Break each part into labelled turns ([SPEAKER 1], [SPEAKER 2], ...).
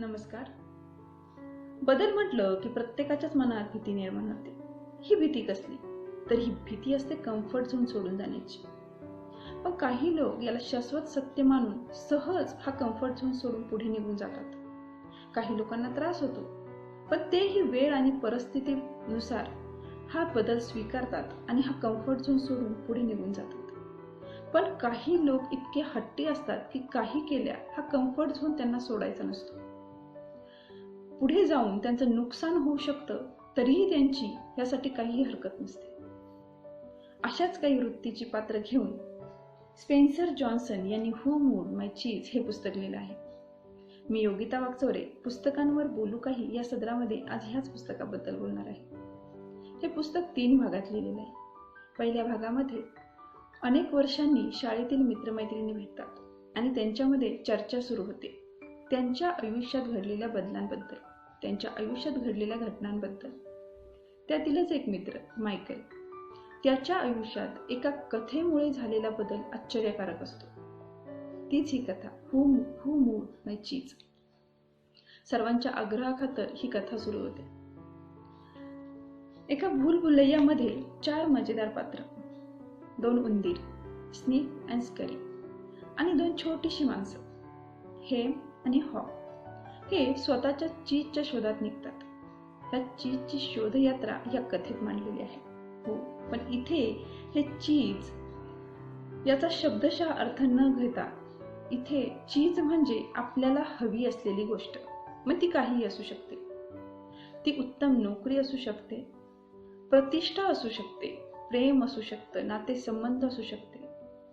[SPEAKER 1] नमस्कार. बदल म्हटलं की प्रत्येकाच्याच मनात भीती निर्माण होते. ही भीती कसली? तर ही भीती असते कम्फर्ट झोन सोडून जाण्याची. पण काही लोक याला शाश्वत सत्य मानून सहज हा कम्फर्ट झोन सोडून पुढे निघून जातात. काही लोकांना त्रास होतो. पण तेही वेळ आणि परिस्थितीनुसार हा बदल स्वीकारतात आणि हा कम्फर्ट झोन सोडून पुढे निघून जातात. पण काही लोक इतके हट्टी असतात की काही केल्या हा कम्फर्ट झोन त्यांना सोडायचा नसतो. पुढे जाऊन त्यांचं नुकसान होऊ शकतं तरीही त्यांची यासाठी काहीही हरकत नसते. अशाच काही वृत्तीची पात्र घेऊन स्पेन्सर जॉन्सन यांनी हू मूड माय चीज हे पुस्तक लिहिलं आहे. मी योगिता वागचोरे पुस्तकांवर बोलू काही या सदरामध्ये आज ह्याच पुस्तकाबद्दल बोलणार आहे. हे पुस्तक तीन भागात लिहिलेलं आहे. पहिल्या भागामध्ये अनेक वर्षांनी शाळेतील मित्रमैत्रिणी भेटतात आणि त्यांच्यामध्ये चर्चा सुरू होते. त्यांच्या आयुष्यात घडलेल्या बदलांबद्दल. त्यांच्या आयुष्यात घडलेल्या घटनांबद्दल. त्यातीलच एक मित्र मायकल. त्याच्या आयुष्यात एका कथेमुळे झालेला बदल आश्चर्यकारक असतो. तीच ही कथा हू हू मूड माय चीज सर्वांच्या आग्रहाखातर ही कथा सुरू होते. एका भूलभुलैयामध्ये चार मजेदार पात्र. दोन उंदीर स्नीक अँड स्करी आणि दोन छोटीशी माणसं. हेम आणि हॉ. हे स्वतःच्या चीजच्या शोधात निघतात. या चीजची शोधयात्रा या कथेत मांडलेली आहे. हो पण इथे हे चीज याचा शब्दशः अर्थ न घेता इथे चीज म्हणजे आपल्याला हवी असलेली गोष्ट मग ती काहीही असू शकते. ती उत्तम नोकरी असू शकते प्रतिष्ठा असू शकते प्रेम असू शकतं नातेसंबंध असू शकते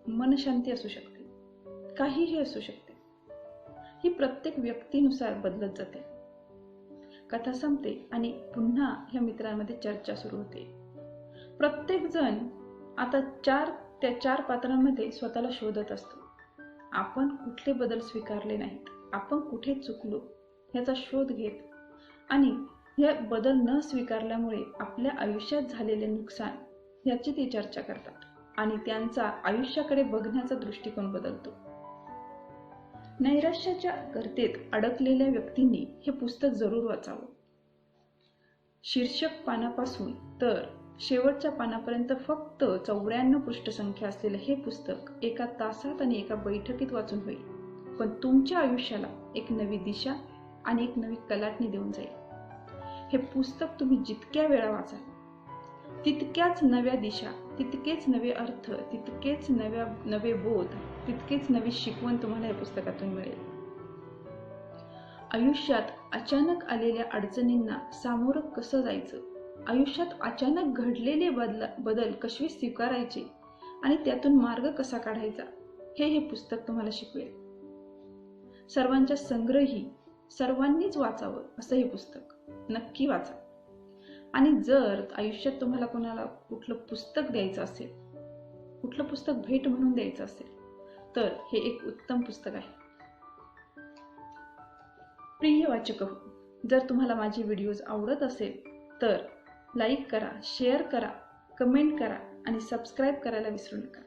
[SPEAKER 1] मनशांती असू शकते काहीही असू शकते. ही प्रत्येक व्यक्तीनुसार बदलत जाते. कथा संपते आणि पुन्हा ह्या मित्रांमध्ये चर्चा सुरू होते. प्रत्येक जण आता चार त्या चार पात्रांमध्ये स्वतःला शोधत असतो. आपण कुठले बदल स्वीकारले नाहीत. आपण कुठे चुकलो ह्याचा शोध घेत आणि हे बदल न स्वीकारल्यामुळे आपल्या आयुष्यात झालेले नुकसान याची ते चर्चा करतात आणि त्यांचा आयुष्याकडे बघण्याचा दृष्टिकोन बदलतो. नैराश्याच्या गर्तेत अडकलेल्या व्यक्तींनी हे पुस्तक जरूर वाचावं. शीर्षक पानापासून तर शेवटच्या पानापर्यंत फक्त चौऱ्याण्णव पृष्ठसंख्या असलेलं हे पुस्तक एका तासात आणि एका बैठकीत वाचून होईल. पण तुमच्या आयुष्याला एक नवी दिशा आणि एक नवी कलाटणी देऊन जाईल. हे पुस्तक तुम्ही जितक्या वेळा वाचाल तितक्याच नव्या दिशा तितकेच नवे अर्थ तितकेच नव्या नवे बोध तितकेच नवी शिकवण तुम्हाला या पुस्तकातून मिळेल. आयुष्यात अचानक आलेल्या अडचणींना सामोरं कसं जायचं? आयुष्यात अचानक घडलेले बदल बदल कसे स्वीकारायचे? आणि त्यातून मार्ग कसा काढायचा? हे हे पुस्तक तुम्हाला शिकवेल. सर्वांच्या संग्रही सर्वांनीच वाचावं असं हे पुस्तक. नक्की वाचा. आणि जर आयुष्यात तुम्हाला कोणाला कुठलं पुस्तक द्यायचं असेल कुठलं पुस्तक भेट म्हणून द्यायचं असेल तर हे एक उत्तम पुस्तक आहे. प्रिय वाचक हो जर तुम्हाला माझे व्हिडिओज आवडत असेल तर लाईक करा शेअर करा कमेंट करा आणि सबस्क्राईब करायला विसरू नका.